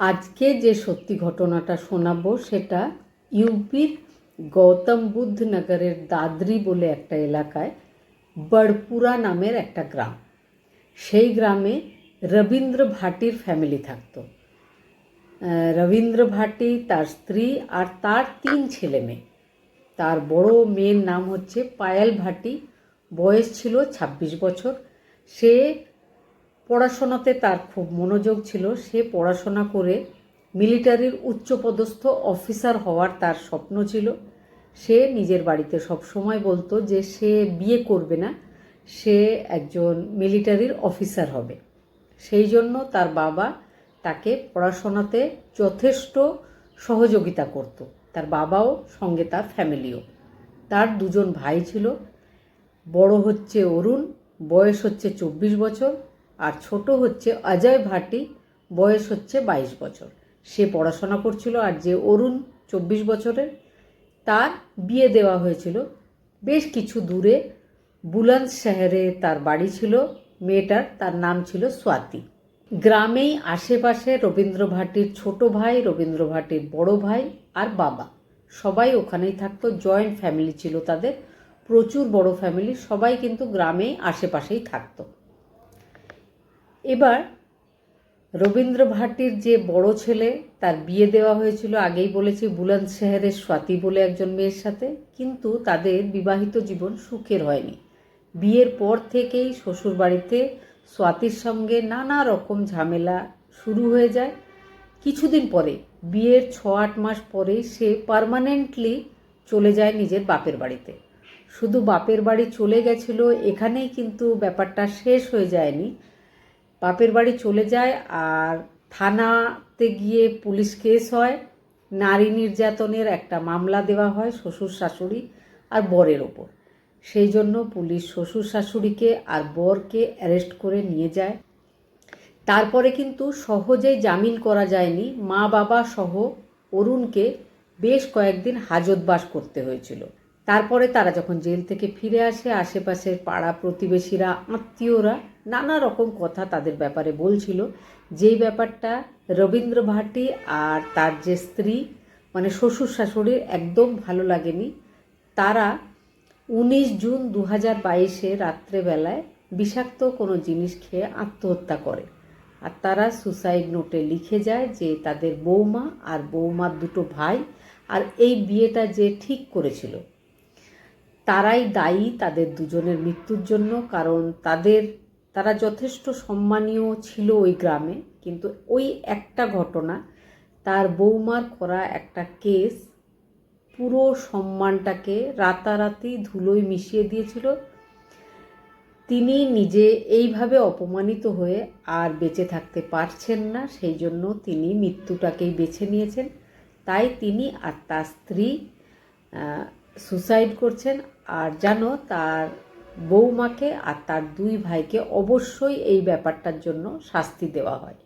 আজকে যে সত্যি ঘটনাটা শোনাবো সেটা ইউপির গৌতম বুদ্ধ নগরের দাদরি বলে একটা এলাকায় বড়পুরা নামের একটা গ্রাম। সেই গ্রামে রবীন্দ্র ভাটির ফ্যামিলি থাকতো। রবীন্দ্র ভাটি তার স্ত্রী আর তার তিন ছেলে মেয়ে। তার বড় মেয়ের নাম হচ্ছে পায়েল ভাটি। বয়স ছিল ২৬ বছর। সে পড়াশোনাতে তার খুব মনোযোগ ছিল। সে পড়াশোনা করে মিলিটারির উচ্চপদস্থ অফিসার হওয়ার তার স্বপ্ন ছিল। সে নিজের বাড়িতে সব সময় বলতো যে, সে বিয়ে করবে না, সে একজন মিলিটারির অফিসার হবে। সেই জন্য তার বাবা তাকে পড়াশোনাতে যথেষ্ট সহযোগিতা করত। তার বাবাও, সঙ্গে তার ফ্যামিলিও। তার দুজন ভাই ছিল। বড় হচ্ছে অরুণ, বয়স হচ্ছে চব্বিশ বছর। আর ছোট হচ্ছে অজয় ভাটি, বয়স হচ্ছে বাইশ বছর। সে পড়াশোনা করছিল আর যে অরুণ চব্বিশ বছরের, তার বিয়ে দেওয়া হয়েছিল। বেশ কিছু দূরে বুলন্দ শহরে তার বাড়ি ছিল, মেয়েটার তার নাম ছিল স্বাতি। গ্রামেই আশেপাশে রবীন্দ্র ভাটির ছোট ভাই, রবীন্দ্র ভাটির বড় ভাই আর বাবা। সবাই ওখানেই থাকতো, জয়েন্ট ফ্যামিলি ছিল তাদের। প্রচুর বড় ফ্যামিলি, সবাই কিন্তু গ্রামেই আশেপাশেই থাকতো। এবার রবীন্দ্র ভাটির যে বড় ছেলে, তার বিয়ে দেওয়া হয়েছিল। আগেই বলেছি বুলন্দ শহরের স্বাতি বলে একজন মেয়ের সাথে। কিন্তু তাদের বিবাহিত জীবন সুখের হয়নি। বিয়ের পর থেকেই শ্বশুরবাড়িতে স্বাতির সঙ্গে নানা রকম ঝামেলা শুরু হয়ে যায়। কিছুদিন পরে, বিয়ের ছ আট মাস পরেই সে পার্মানেন্টলি চলে যায় নিজের বাপের বাড়িতে। শুধু বাপের বাড়ি চলে গেছিল, এখানেই কিন্তু ব্যাপারটা শেষ হয়ে যায়নি। বাপের বাড়ি চলে যায় আর থানাতে গিয়ে পুলিশ কেস হয়। নারী নির্যাতনের একটা মামলা দেওয়া হয় শ্বশুর শাশুড়ি আর বরের ওপর। সেই জন্য পুলিশ শ্বশুর শাশুড়িকে আর বরকে অ্যারেস্ট করে নিয়ে যায়। তারপরে কিন্তু সহজেই জামিন করা যায়নি। মা বাবা সহ অরুণকে বেশ কয়েকদিন হাজতবাস করতে হয়েছিল। তারপরে তারা যখন জেল থেকে ফিরে আসে, আশেপাশের পাড়া প্রতিবেশীরা, আত্মীয়রা নানা রকম কথা তাদের ব্যাপারে বলছিল। যেই ব্যাপারটা রবীন্দ্র ভাটি আর তার যে স্ত্রী মানে শ্বশুর শাশুড়ির একদম ভালো লাগেনি। তারা উনিশ জুন দু হাজার বাইশে রাত্রেবেলায় বিষাক্ত কোনো জিনিস খেয়ে আত্মহত্যা করে। আর তারা সুসাইড নোটে লিখে যায় যে তাদের বৌমা আর বৌমার দুটো ভাই আর এই বিয়েটা যে ঠিক করেছিল। তারাই দায়ী তাদের দুজনের মৃত্যুর জন্য, কারণ তাদের, তারা যথেষ্ট সম্মানীয় ছিল ওই গ্রামে, কিন্তু ওই একটা ঘটনা, তার বৌমার করা একটা কেস, পুরো সম্মানটাকে রাতারাতি ধুলোয় মিশিয়ে দিয়েছিল। তিনি নিজে এইভাবে অপমানিত হয়ে আর বেঁচে থাকতে পারছেন না, সেই জন্য তিনি মৃত্যুটাকেই বেছে নিয়েছেন। তাই তিনি আর তার স্ত্রী সুসাইড করছেন। আর যেন তার বৌমাকে আর তার দুই ভাইকে অবশ্যই এই ব্যাপারটার জন্য শাস্তি দেওয়া হয়।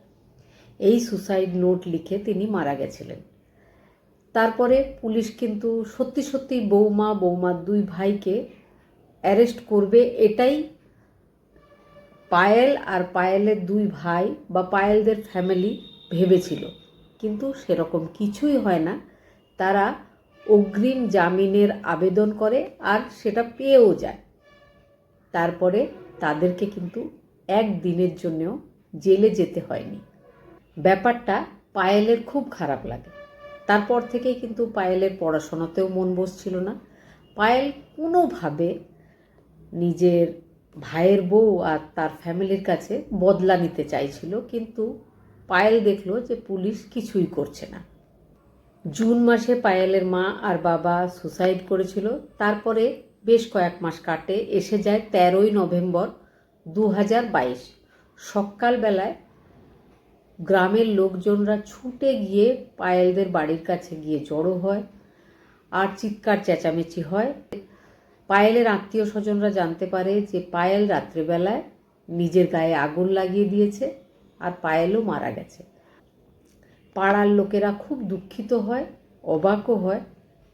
এই সুসাইড নোট লিখে তিনি মারা গেছিলেন। তারপরে পুলিশ কিন্তু সত্যি সত্যি বৌমা, বৌমার দুই ভাইকে অ্যারেস্ট করবে এটাই পায়েল আর পায়েলের দুই ভাই বা পায়েলদের ফ্যামিলি ভেবেছিল। কিন্তু সেরকম কিছুই হয় না। তারা অগ্রিম জামিনের আবেদন করে আর সেটা পেয়েও যায়। তারপরে তাদেরকে কিন্তু এক দিনের জন্যও জেলে যেতে হয়নি। ব্যাপারটা পায়েলের খুব খারাপ লাগে। তারপর থেকেই কিন্তু পায়েলের পড়াশোনাতেও মন বসছিল না। পায়েল কোনোভাবে নিজের ভাইয়ের বউ আর তার ফ্যামিলির কাছে বদলা নিতে চাইছিল, কিন্তু পায়েল দেখল যে পুলিশ কিছুই করছে না। জুন মাসে পায়েলের মা আর বাবা সুসাইড করেছিল। তারপরে বেশ কয়েক মাস কাটে, এসে যায় তেরোই নভেম্বর দু হাজার বাইশ। সকালবেলায় গ্রামের লোকজনরা ছুটে গিয়ে পায়েলদের বাড়ির কাছে গিয়ে জড়ো হয় আর চিৎকার, চেঁচামেচি হয়। পায়েলের আত্মীয় স্বজনরা জানতে পারে যে পায়েল রাত্রিবেলায় নিজের গায়ে আগুন লাগিয়ে দিয়েছে আর পায়েলও মারা গেছে। পাড়ার লোকেরা খুব দুঃখিত হয়, অবাকও হয়।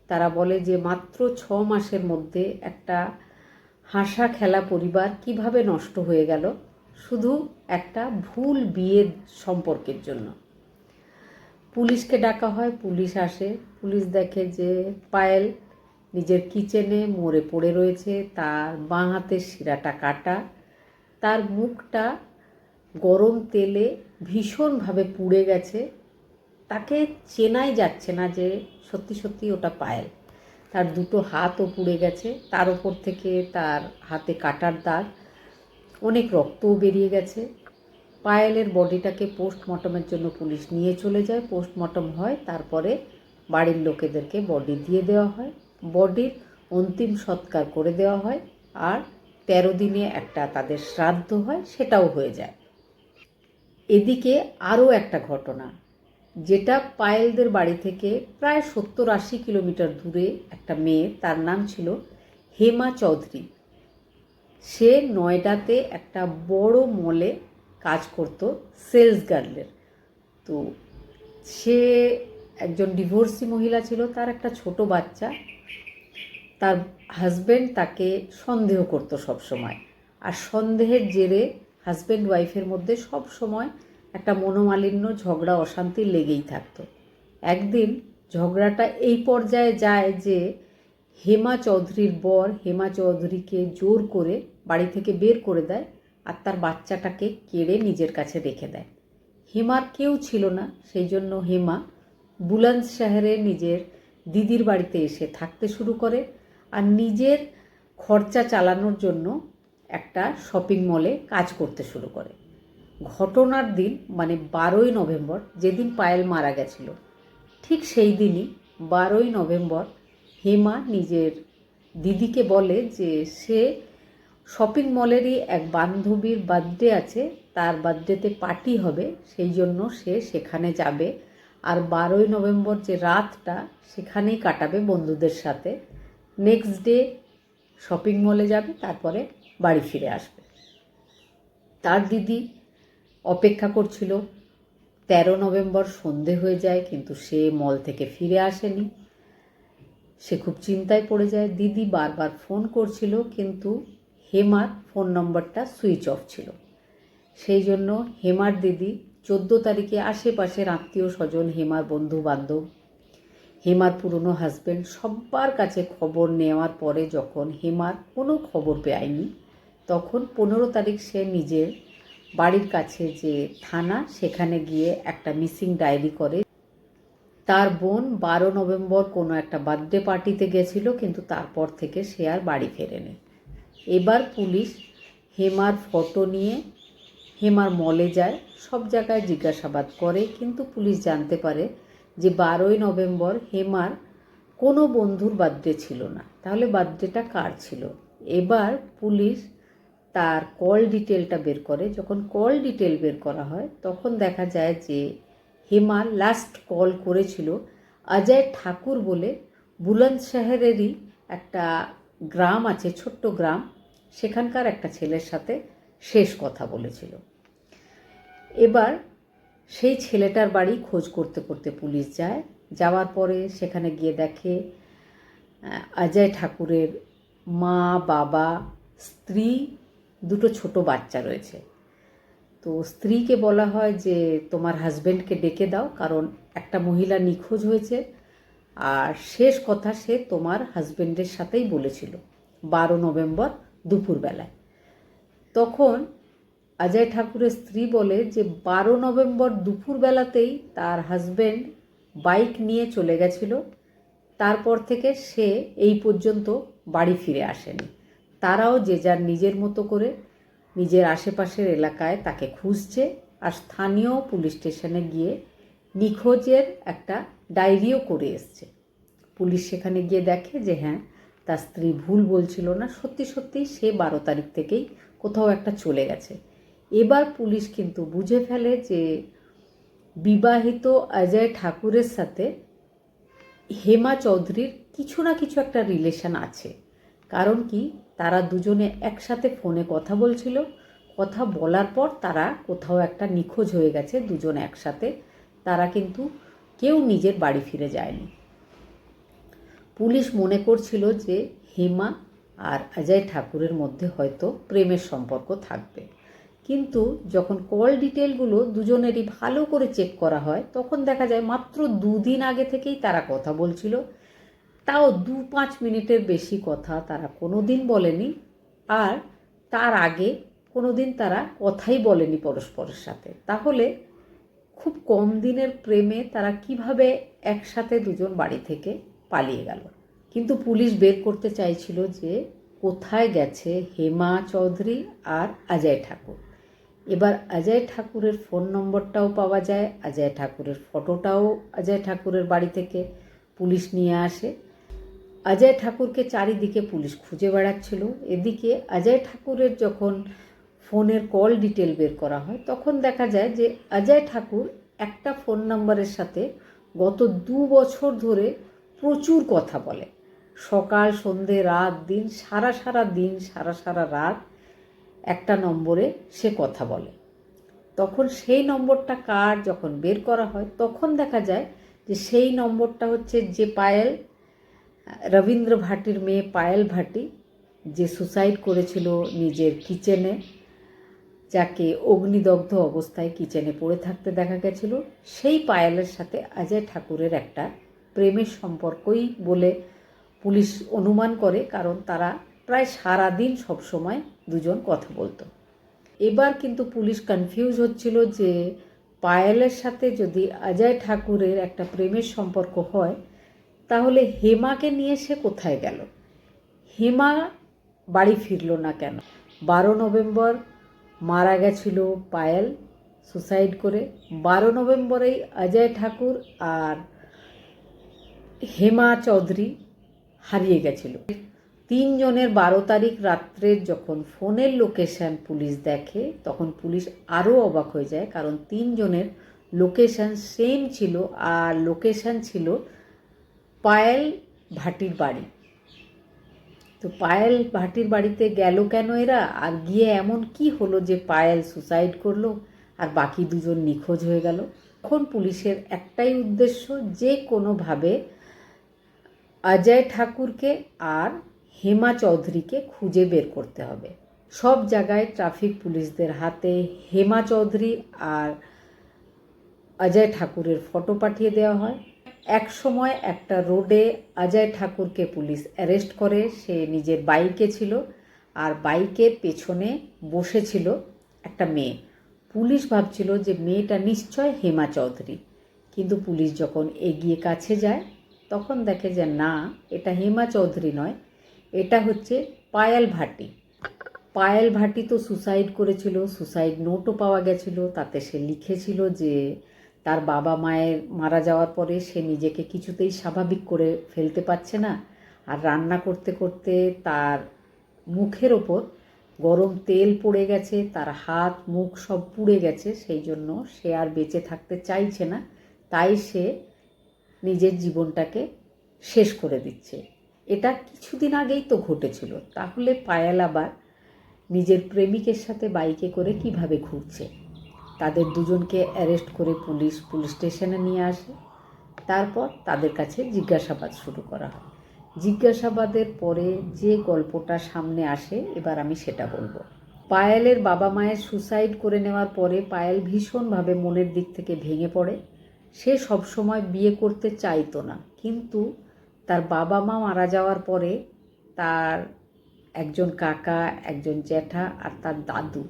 তারা বলে যে, মাত্র ছ মাসের মধ্যে একটা হাসা খেলা পরিবার কীভাবে নষ্ট হয়ে গেল? শুধু একটা ভুল বিয়ের সম্পর্কের জন্য। পুলিশকে ডাকা হয়, পুলিশ আসে। পুলিশ দেখে যে, পায়েল নিজের কিচেনে মরে পড়ে রয়েছে, তার বাঁ হাতের শিরাটা কাটা, তার মুখটা গরম তেলে ভীষণভাবে পুড়ে গেছে তাকে চেনাই যাচ্ছে না যে সত্যি সত্যি ওটা পায়েল। তার দুটো হাতও পুড়ে গেছে, তার ওপর থেকে তার হাতে কাটার দাগ, অনেক রক্তও বেরিয়ে গেছে। পায়েলের বডিটাকে পোস্টমর্টমের জন্য পুলিশ নিয়ে চলে যায়। পোস্টমর্টম হয়, তারপরে বাড়ির লোকেদেরকে বডি দিয়ে দেওয়া হয়। বডির অন্তিম সৎকার করে দেওয়া হয় আর তেরো দিনে একটা তাদের শ্রাদ্ধ হয়, সেটাও হয়ে যায়। এদিকে আরও একটা ঘটনা। যেটা পায়েলদের বাড়ি থেকে প্রায় সত্তর আশি কিলোমিটার দূরে একটা মেয়ে, তার নাম ছিল হেমা চৌধুরী। সে নয়ডাতে একটা বড় মলে কাজ করতো, সেলস গার্লের তো সে একজন ডিভোর্সি মহিলা ছিল, তার একটা ছোট বাচ্চা। তার হাজব্যান্ড তাকে সন্দেহ করতো সবসময়। আর সন্দেহের জেরে হাজব্যান্ড ওয়াইফের মধ্যে সব সময় একটা মনোমালিন্য, ঝগড়া, অশান্তি লেগেই থাকতো। একদিন ঝগড়াটা এই পর্যায়ে যায় যে হেমা চৌধুরীর বর হেমা চৌধুরীকে জোর করে বাড়ি থেকে বের করে দেয় আর তার বাচ্চাটাকে কেড়ে নিজের কাছে রেখে দেয়। হেমার কেউ ছিল না, সেই জন্য হেমা বুলন্দ শহরে নিজের দিদির বাড়িতে এসে থাকতে শুরু করে আর নিজের খরচা চালানোর জন্য একটা শপিং মলে কাজ করতে শুরু করে। ঘটনার দিন মানে বারোই নভেম্বর, যেদিন পায়েল মারা গেছিল, ঠিক সেই দিনই বারোই নভেম্বর হেমা নিজের দিদিকে বলে যে সে শপিং মলেরই এক বান্ধবীর বার্থডে আছে, তার বার্থডেতে পার্টি হবে, সেই জন্য সে সেখানে যাবে। আর বারোই নভেম্বর যে রাতটা, সেখানেই কাটাবে বন্ধুদের সাথে। নেক্সট ডে শপিং মলে যাবে, তারপরে বাড়ি ফিরে আসবে। তার দিদি অপেক্ষা করছিল। তেরো নভেম্বর সন্ধে হয়ে যায়, কিন্তু সে মল থেকে ফিরে আসেনি। সে খুব চিন্তায় পড়ে যায়। দিদি বারবার ফোন করছিল, কিন্তু হেমার ফোন নম্বরটা সুইচ অফ ছিল। সেই জন্য হেমার দিদি চোদ্দ তারিখে আশেপাশের আত্মীয় স্বজন, হেমার বন্ধু বান্ধব হেমার পুরনো হাজব্যান্ড সবার কাছে খবর নেওয়ার পরে যখন হেমার কোনো খবর পায়নি, তখন পনেরো তারিখ সে নিজের বাড়ির কাছে যে থানা, সেখানে গিয়ে একটা মিসিং ডায়েরি করে। তার বোন বারো নভেম্বর কোনো একটা বার্থডে পার্টিতে গেছিল, কিন্তু তারপর থেকে সে আর বাড়ি ফেরেনি। এবার পুলিশ হেমার ফটো নিয়ে হেমার মলে যায়, সব জায়গায় জিজ্ঞাসাবাদ করে, কিন্তু পুলিশ জানতে পারে যে বারোই নভেম্বর হেমার কোনো বন্ধুর বার্থডে ছিল না। তাহলে বার্থডেটা কার ছিল? এবার পুলিশ তার কল ডিটেলটা বের করে। যখন কল ডিটেল বের করা হয়, তখন দেখা যায় যে হেমা লাস্ট কল করেছিল অজয় ঠাকুর বলে বুলন্দ শহরেরই একটা গ্রাম আছে, ছোট্ট গ্রাম। সেখানকার একটা ছেলের সাথে শেষ কথা বলেছিল। এবার সেই ছেলেটার বাড়ি খোঁজ করতে করতে পুলিশ যায়। যাওয়ার পরে সেখানে গিয়ে দেখে অজয় ঠাকুরের মা, বাবা, স্ত্রী দুটো ছোট বাচ্চা রয়েছে। তো স্ত্রীকে বলা হয় যে, তোমার হাজব্যান্ডকে ডেকে দাও, কারণ একটা মহিলা নিখোঁজ হয়েছে। আর শেষ কথা, সে তোমার হাজব্যান্ডের সাথেই বলেছিল, বারো নভেম্বর দুপুরবেলায়। তখন অজয় ঠাকুরের স্ত্রী বলে যে, বারো নভেম্বর দুপুরবেলাতেই তার হাজব্যান্ড বাইক নিয়ে চলে গেছিল। তারপর থেকে সে এই পর্যন্ত বাড়ি ফিরে আসেনি। তারাও যে যার নিজের মতো করে নিজের আশেপাশের এলাকায় তাকে খুঁজছে আর স্থানীয় পুলিশ স্টেশনে গিয়ে নিখোঁজের একটা ডায়েরিও করে এসছে। পুলিশ সেখানে গিয়ে দেখে যে হ্যাঁ তার স্ত্রী ভুল বলছিল না। সত্যি সত্যি সে বারো তারিখ থেকেই কোথাও একটা চলে গেছে। এবার পুলিশ কিন্তু বুঝে ফেলে যে বিবাহিত অজয় ঠাকুরের সাথে হেমা চৌধুরীর কিছু না কিছু একটা রিলেশন আছে। কারণ কি? তারা দুজনে একসাথে ফোনে কথা বলছিল। কথা বলার পর তারা কোথাও একটা নিখোঁজ হয়ে গেছে দুজন একসাথে। তারা কিন্তু কেউ নিজের বাড়ি ফিরে যায়নি। পুলিশ মনে করছিল যে হেমা আর অজয় ঠাকুরের মধ্যে হয়তো প্রেমের সম্পর্ক থাকবে। কিন্তু যখন কল ডিটেলগুলো দুজনেরই ভালো করে চেক করা হয়, তখন দেখা যায় মাত্র দুদিন আগে থেকেই তারা কথা বলছিল। তাও দু পাঁচ মিনিটের বেশি কথা তারা কোনো দিন বলেনি আর তার আগে কোনো দিন তারা কথাই বলেনি পরস্পরের সাথে। তাহলে খুব কম দিনের প্রেমে তারা কীভাবে একসাথে দুজন বাড়ি থেকে পালিয়ে গেল? কিন্তু পুলিশ বের করতে চাইছিল যে কোথায় গেছে হেমা চৌধুরী আর অজয় ঠাকুর। এবার অজয় ঠাকুরের ফোন নম্বরটাও পাওয়া যায়, অজয় ঠাকুরের ফটোটাও অজয় ঠাকুরের বাড়ি থেকে পুলিশ নিয়ে আসে। অজয় ঠাকুরকে চারিদিকে পুলিশ খুঁজে বেড়াচ্ছিল। এদিকে অজয় ঠাকুরের যখন ফোনের কল ডিটেল বের করা হয়, তখন দেখা যায় যে অজয় ঠাকুর একটা ফোন নাম্বারের সাথে গত দু বছর ধরে প্রচুর কথা বলে। সকাল, সন্ধে, রাত, দিন, সারা সারা দিন, সারা সারা রাত একটা নম্বরে সে কথা বলে। তখন সেই নম্বরটা কার যখন বের করা হয়, তখন দেখা যায় যে সেই নম্বরটা হচ্ছে যে পায়েল রবীন্দ্র ভাটির মেয়ে পায়েল ভাটি যে সুসাইড করেছিল নিজের কিচেনে, যাকে অগ্নিদগ্ধ অবস্থায় কিচেনে পড়ে থাকতে দেখা গেছিল, সেই পায়েলের সাথে অজয় ঠাকুরের একটা প্রেমের সম্পর্কই বলে পুলিশ অনুমান করে, কারণ তারা প্রায় সারাদিন সবসময় দুজন কথা বলতো। এবার কিন্তু পুলিশ কনফিউজ হচ্ছিল যে পায়েলের সাথে যদি অজয় ঠাকুরের একটা প্রেমের সম্পর্ক হয় তাহলে হেমাকে নিয়ে সে কোথায় গেল? হেমা বাড়ি ফিরল না কেন? বারো নভেম্বর মারা গেছিল পায়েল সুসাইড করে। বারো নভেম্বরেই অজয় ঠাকুর আর হেমা চৌধুরী হারিয়ে গেছিল। তিনজনের বারো তারিখ রাত্রের যখন ফোনের লোকেশন পুলিশ দেখে, তখন পুলিশ আরও অবাক হয়ে যায়, কারণ তিনজনের লোকেশন সেম ছিল আর লোকেশন ছিল পায়েল ভাটির বাড়ি। তো পায়েল ভাটির বাড়িতে গেল কেন এরা? আর গিয়ে এমন কি হলো যে পায়েল সুসাইড করল আর বাকি দুজন নিখোঁজ হয়ে গেল? তখন পুলিশের একটাই উদ্দেশ্য যে কোনোভাবে অজয় ঠাকুরকে আর হেমা চৌধুরীকে খুঁজে বের করতে হবে। সব জায়গায় ট্রাফিক পুলিশদের হাতে হেমা চৌধুরী আর অজয় ঠাকুরের ফটো পাঠিয়ে দেওয়া হয়। এক সময় একটা রোডে অজয় ঠাকুরকে পুলিশ অ্যারেস্ট করে। সে নিজের বাইকে ছিল আর বাইকের পেছনে বসেছিল একটা মেয়ে। পুলিশ ভাবছিল যে মেয়েটা নিশ্চয় হেমা চৌধুরী। কিন্তু পুলিশ যখন এগিয়ে কাছে যায়, তখন দেখে যে না, এটা হেমা চৌধুরী নয়, এটা হচ্ছে পায়াল ভাটি। পায়েল ভাটি তো সুসাইড করেছিল, সুসাইড নোটও পাওয়া গেছিল, তাতে সে লিখেছিল যে তার বাবা মায়ের মারা যাওয়ার পরে সে নিজেকে কিছুতেই স্বাভাবিক করে ফেলতে পারছে না। আর রান্না করতে করতে তার মুখের ওপর গরম তেল পড়ে গেছে, তার হাত, মুখ সব পুড়ে গেছে, সেই জন্য সে আর বেঁচে থাকতে চাইছে না। তাই সে নিজের জীবনটাকে শেষ করে দিচ্ছে। এটা কিছুদিন আগেই তো ঘটেছিল। তাহলে পায়াল আবার নিজের প্রেমিকের সাথে বাইকে করে কীভাবে ঘুরছে? তাদের দুজনকে অ্যারেস্ট করে পুলিশ পুলিশ স্টেশনে নিয়ে আসে। তারপর তাদের কাছে জিজ্ঞাসাবাদ শুরু করা হয়। জিজ্ঞাসাবাদের পরে যে গল্পটা সামনে আসে, এবার আমি সেটা বলব। পায়েলের বাবা মায়ের সুসাইড করে নেওয়ার পরে পায়েল ভীষণভাবে মনের দিক থেকে ভেঙে পড়ে। সে সবসময় বিয়ে করতে চাইতো না, কিন্তু তার বাবা মা মারা যাওয়ার পরে তার একজন কাকা, একজন জ্যাঠা আর তার দাদু,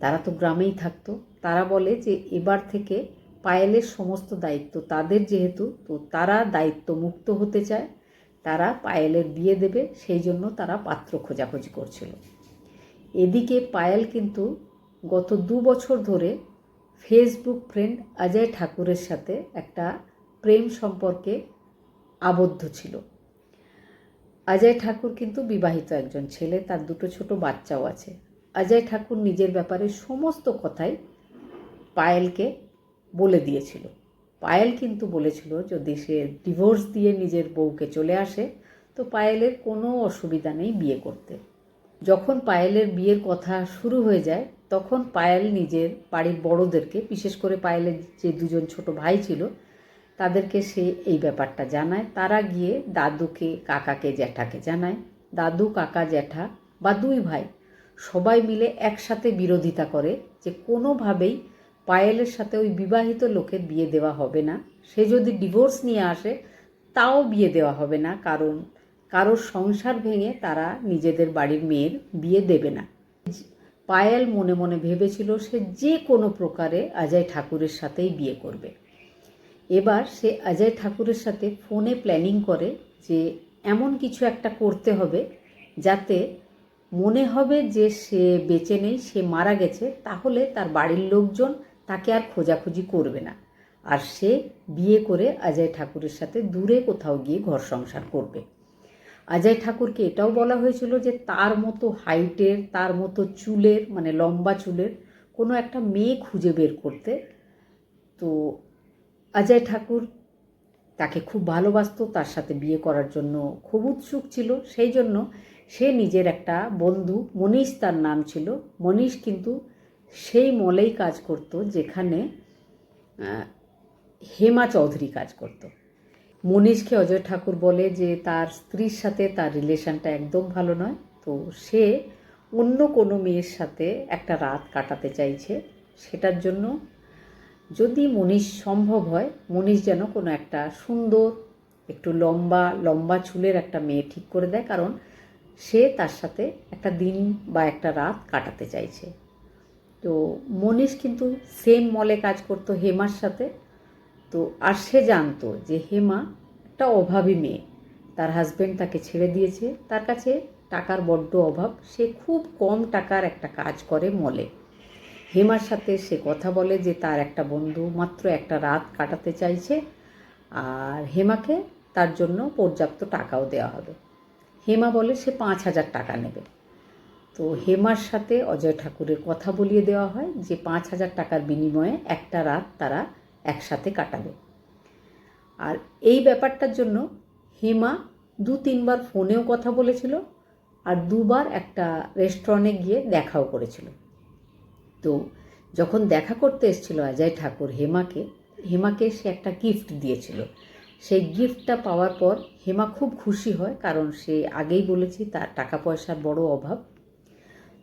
তারা তো গ্রামেই থাকতো। তারা বলে যে এবার থেকে পায়েলের সমস্ত দায়িত্ব তাদের যেহেতু, তো তারা দায়িত্ব মুক্ত হতে চায়। তারা পায়েলের বিয়ে দেবে, সেই জন্য তারা পাত্র খোঁজাখুঁজি করছিল। এদিকে পায়েল কিন্তু গত দু বছর ধরে ফেসবুক ফ্রেন্ড অজয় ঠাকুরের সাথে একটা প্রেম সম্পর্কে আবদ্ধ ছিল। অজয় ঠাকুর কিন্তু বিবাহিত একজন ছেলে, তার দুটো ছোট বাচ্চাও আছে। অজয় ঠাকুর নিজের ব্যাপারে সমস্ত কথাই পায়েলকে বলে দিয়েছিল। পায়েল কিন্তু বলেছিল, যদি সে ডিভোর্স দিয়ে নিজের বউকে চলে আসে, তো পায়েলের কোনো অসুবিধা নেই বিয়ে করতে। যখন পায়েলের বিয়ের কথা শুরু হয়ে যায়, তখন পায়েল নিজের বাড়ির বড়োদেরকে, বিশেষ করে পায়েলের যে দুজন ছোট ভাই ছিল, তাদেরকে সে এই ব্যাপারটা জানায়। তারা গিয়ে দাদুকে, কাকাকে, জ্যাঠাকে জানায়। দাদু, কাকা, জ্যাঠা বা দুই ভাই সবাই মিলে একসাথে বিরোধিতা করে যে কোনোভাবেই পায়েলের সাথে ওই বিবাহিত লোকের বিয়ে দেওয়া হবে না। সে যদি ডিভোর্স নিয়ে আসে, তাও বিয়ে দেওয়া হবে না, কারণ কারোর সংসার ভেঙে তারা নিজেদের বাড়ির মেয়ের বিয়ে দেবে না। পায়েল মনে মনে ভেবেছিল সে যে কোনো প্রকারে অজয় ঠাকুরের সাথেই বিয়ে করবে। এবার সে অজয় ঠাকুরের সাথে ফোনে প্ল্যানিং করে যে এমন কিছু একটা করতে হবে যাতে মনে হবে যে সে বেঁচে নেই, সে মারা গেছে, তাহলে তার বাড়ির লোকজন তাকে আর খোঁজাখুঁজি করবে না। আর সে বিয়ে করে অজয় ঠাকুরের সাথে দূরে কোথাও গিয়ে ঘর সংসার করবে। অজয় ঠাকুরকে এটাও বলা হয়েছিল যে তার মতো হাইটের, তার মতো চুলের মানে লম্বা চুলের কোনো একটা মেয়ে খুঁজে বের করতে। তো অজয় ঠাকুর তাকে খুব ভালোবাসতো, তার সাথে বিয়ে করার জন্য খুব উৎসুক ছিল। সেই জন্য সে নিজের একটা বন্ধু মনীষ তার নাম ছিল মনীষ কিন্তু সেই মলেই কাজ করত যেখানে হেমা চৌধুরী কাজ করত। মনীষকে অজয় ঠাকুর বলে যে তার স্ত্রীর সাথে তার রিলেশনটা একদম ভালো নয়, তো সে অন্য কোনো মেয়ের সাথে একটা রাত কাটাতে চাইছে। সেটার জন্য যদি মনীষ সম্ভব হয়, মনীষ যেন কোনো একটা সুন্দর, একটু লম্বা লম্বা চুলের একটা মেয়ে ঠিক করে দেয়, কারণ সে তার সাথে একটা দিন বা একটা রাত কাটাতে চাইছে। তো মনীষ কিন্তু সেম মলে কাজ করতো হেমার সাথে। তো আর সে জানতো যে হেমা একটা অভাবী মেয়ে। তার হাজব্যান্ড তাকে ছেড়ে দিয়েছে। তার কাছে টাকার বড্ড অভাব। সে খুব কম টাকার একটা কাজ করে মলে হেমার সাথে সে কথা বলে যে তার একটা বন্ধু মাত্র একটা রাত কাটাতে চাইছে আর হেমাকে তার জন্য পর্যাপ্ত টাকাও দেওয়া হবে। হেমা বলে সে পাঁচ হাজার টাকা নেবে। তো হেমার সাথে অজয় ঠাকুরের কথা বলিয়ে দেওয়া হয় যে পাঁচ হাজার টাকার বিনিময়ে একটা রাত তারা একসাথে কাটাবে। আর এই ব্যাপারটার জন্য হেমা দু তিনবার ফোনেও কথা বলেছিল আর দুবার একটা রেস্টুরেন্টে গিয়ে দেখাও করেছিল। তো যখন দেখা করতে এসেছিল অজয় ঠাকুর হেমাকে হেমাকে সে একটা গিফট দিয়েছিল। সেই গিফটটা পাওয়ার পর হেমা খুব খুশি হয় কারণ সে আগেই বলেছি তার টাকা পয়সার বড় অভাব।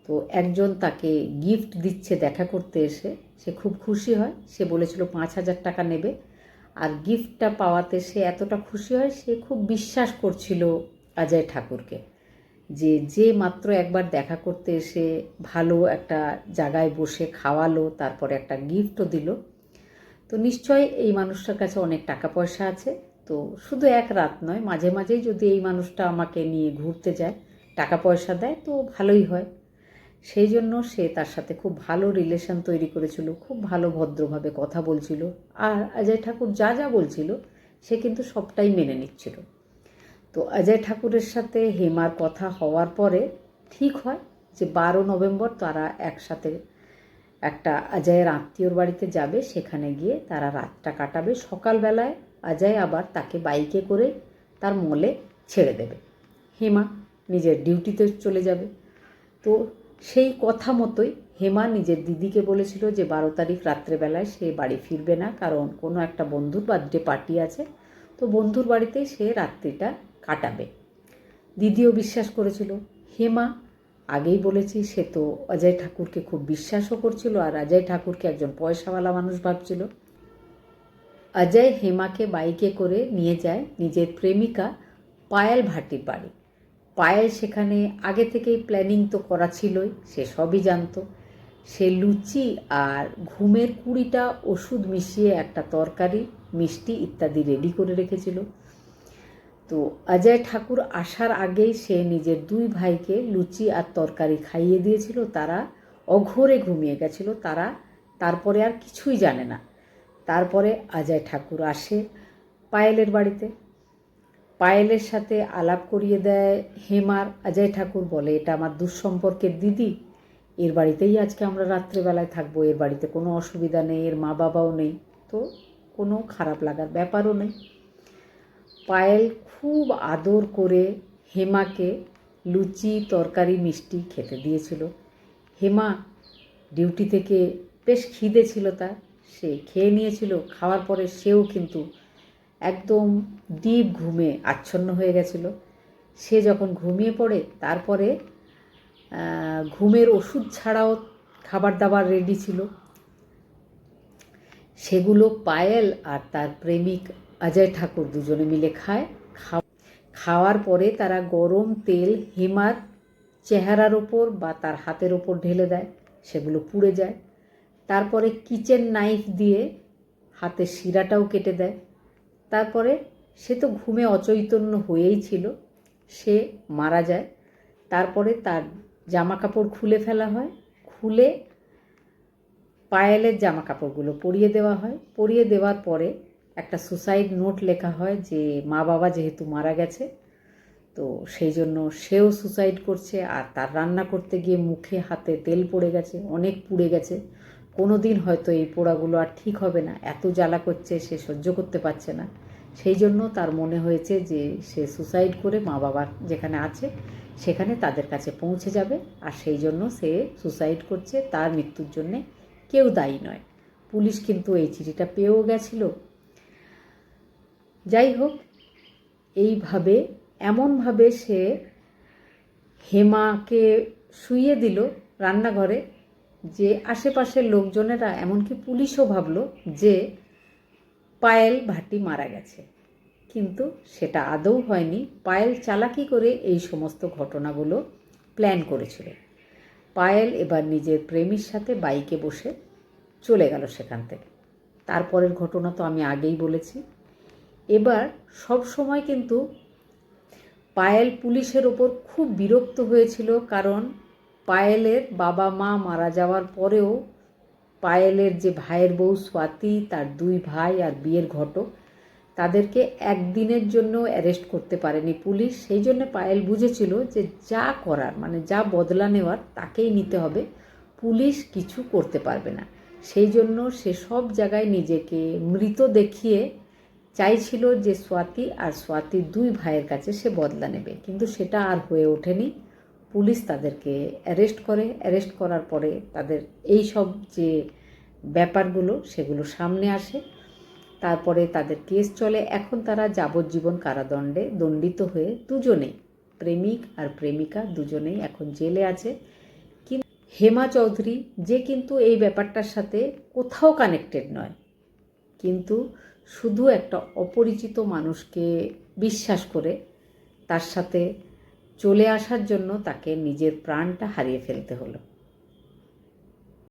তো একজন তাকে গিফট দিচ্ছে দেখা করতে এসে, সে খুব খুশি হয়। সে বলেছিল পাঁচ হাজার টাকা নেবে। আর গিফটটা পাওয়াতে সে এতটা খুশি হয়, সে খুব বিশ্বাস করছিল অজয় ঠাকুরকে যে যে মাত্র একবার দেখা করতে এসে ভালো একটা জায়গায় বসে খাওয়ালো, তারপরে একটা গিফটও দিল। তো নিশ্চয়ই এই মানুষটার কাছে অনেক টাকা পয়সা আছে। তো শুধু এক রাত নয়, মাঝে মাঝেই যদি এই মানুষটা আমাকে নিয়ে ঘুরতে যায়, টাকা পয়সা দেয়, তো ভালোই হয়। সেই জন্য সে তার সাথে খুব ভালো রিলেশন তৈরি করেছিল, খুব ভালো ভদ্রভাবে কথা বলছিল। আর অজয় ঠাকুর যা যা বলছিল, সে কিন্তু সবটাই মেনে নিচ্ছিল। তো অজয় ঠাকুরের সাথে হেমার কথা হওয়ার পরে ঠিক হয় যে বারো নভেম্বর তারা একসাথে একটা অজয়ের আত্মীয়র বাড়িতে যাবে, সেখানে গিয়ে তারা রাতটা কাটাবে। সকালবেলায় অজয় আবার তাকে বাইকে করে তার মলে ছেড়ে দেবে। হেমা নিজের ডিউটিতে চলে যাবে। তো সেই কথা মতোই হেমা নিজের দিদিকে বলেছিল যে বারো তারিখ রাত্রেবেলায় সে বাড়ি ফিরবে না, কারণ কোনো একটা বন্ধুর বার্থডে পার্টি আছে। তো বন্ধুর বাড়িতেই সে রাত্রিটা কাটাবে। দিদিও বিশ্বাস করেছিল। হেমা আগেই বলেছি, সে তো অজয় ঠাকুরকে খুব বিশ্বাসও করছিল আর অজয় ঠাকুরকে একজন পয়সাওয়ালা মানুষ ভাবছিল। অজয় হেমাকে বাইকে করে নিয়ে যায় নিজের প্রেমিকা পায়েল ভাটির বাড়ি। পায়েল সেখানে আগে থেকেই প্ল্যানিং তো করা ছিলই, সে সবই জানতো। সে লুচি আর ঘুমের কুড়িটা ওষুধ মিশিয়ে একটা তরকারি, মিষ্টি ইত্যাদি রেডি করে রেখেছিল। তো অজয় ঠাকুর আসার আগেই সে নিজের দুই ভাইকে লুচি আর তরকারি খাইয়ে দিয়েছিল। তারা অঘোরে ঘুমিয়ে গেছিল। তারা তারপরে আর কিছুই জানে না। তারপরে অজয় ঠাকুর আসে পায়েলের বাড়িতে। পায়েলের সাথে আলাপ করিয়ে দেয়, হেমার অজয় ঠাকুর বলে, এটা আমার দুঃসম্পর্কের দিদি। এর বাড়িতেই আজকে আমরা রাত্রেবেলায় থাকব, এর বাড়িতে কোনো অসুবিধা নেই, এর মা বাবাও নেই। তো কোনো খারাপ লাগার ব্যাপারও নেই। পায়েল খুব আদর করে হেমাকে লুচি, তরকারি, মিষ্টি খেতে দিয়েছিল। হেমা ডিউটি থেকে বেশ খিদে ছিল তার, সে খেয়ে নিয়েছিল, খাওয়ার পরে সেও কিন্তু একদম ডিপ ঘুমে আচ্ছন্ন হয়ে গেছিল। সে যখন ঘুমিয়ে পড়ে, তারপরে ঘুমের ওষুধ ছাড়াও খাবার দাবার রেডি ছিল। সেগুলো পায়েল আর তার প্রেমিক অজয় ঠাকুর দুজনে মিলে খায়। খাওয়া- খাওয়ার পরে তারা গরম তেল, হেমার চেহারার ওপর বা তার হাতের ওপর ঢেলে দেয়। সেগুলো পুড়ে যায়। তারপরে কিচেন নাইফ দিয়ে হাতের শিরাটাও কেটে দেয়। তারপরে সে তো ঘুমে অচৈতন্য হয়েই ছিল। সে মারা যায়। তারপরে তার জামা কাপড় খুলে ফেলা হয়। খুলে পায়েলের জামা কাপড়গুলো পরিয়ে দেওয়া হয়। পরিয়ে দেওয়ার পরে একটা সুসাইড নোট লেখা হয় যে, মা বাবা যেহেতু মারা গেছে, তো সেই জন্য সেও সুসাইড করছে আর তার রান্না করতে গিয়ে মুখে হাতে তেল পড়ে গেছে, অনেক পুড়ে গেছে। কোনো দিন হয়তো এই পোড়াগুলো আর ঠিক হবে না। এত জ্বালা করছে, সে সহ্য করতে পারছে না। সেই জন্য তার মনে হয়েছে যে সে সুসাইড করে মা বাবা যেখানে আছে, সেখানে তাদের কাছে পৌঁছে যাবে। আর সেই জন্য সে সুসাইড করছে, তার মৃত্যুর জন্যে কেউ দায়ী নয়। পুলিশ কিন্তু এই চিঠিটা পেয়েও গেছিল। যাই হোক, এইভাবে, এমনভাবে সে হেমাকে শুইয়ে দিল রান্নাঘরে যে আশেপাশের লোকজনেরা, এমনকি পুলিশও ভাবলো যে পায়েল ভাটি মারা গেছে। কিন্তু সেটা আদৌ হয়নি। পায়েল চালাকি করে এই সমস্ত ঘটনাগুলো প্ল্যান করেছিল। পায়েল এবার নিজের প্রেমীর সাথে বাইকে বসে চলে গেল সেখান থেকে। তারপরের ঘটনা তো আমি আগেই বলেছি। এবার সব সময় কিন্তু পায়েল পুলিশের ওপর খুব বিরক্ত হয়েছিল কারণ পায়েলের বাবা মা মারা যাওয়ার পরেও পায়েলের যে ভাইয়ের বউ স্বাতি, তার দুই ভাই আর বিয়ের ঘটক, তাদেরকে একদিনের জন্য অ্যারেস্ট করতে পারেনি পুলিশ। সেই জন্য পায়েল বুঝেছিল যে যা করার মানে যা বদলা নেওয়ার, তাকেই নিতে হবে। পুলিশ কিছু করতে পারবে না। সেই জন্য সে সব জায়গায় নিজেকে মৃত দেখিয়ে চাইছিল যে স্বাতি আর স্বাতির দুই ভাইয়ের কাছে সে বদলা নেবে। কিন্তু সেটা আর হয়ে ওঠেনি। পুলিশ তাদেরকে অ্যারেস্ট করে। অ্যারেস্ট করার পরে তাদের এই সব যে ব্যাপারগুলো সেগুলো সামনে আসে। তারপরে তাদের কেস চলে। এখন তারা যাবজ্জীবন কারাদণ্ডে দণ্ডিত হয়ে দুজনেই, প্রেমিক আর প্রেমিকা দুজনেই এখন জেলে আছে। কিন্তু হেমা চৌধুরী যে কিন্তু এই ব্যাপারটার সাথে কোথাও কানেক্টেড নয়। কিন্তু শুধু একটা অপরিচিত মানুষকে বিশ্বাস করে তার সাথে চলে আসার জন্য তাকে নিজের প্রাণটা হারিয়ে ফেলতে হলো।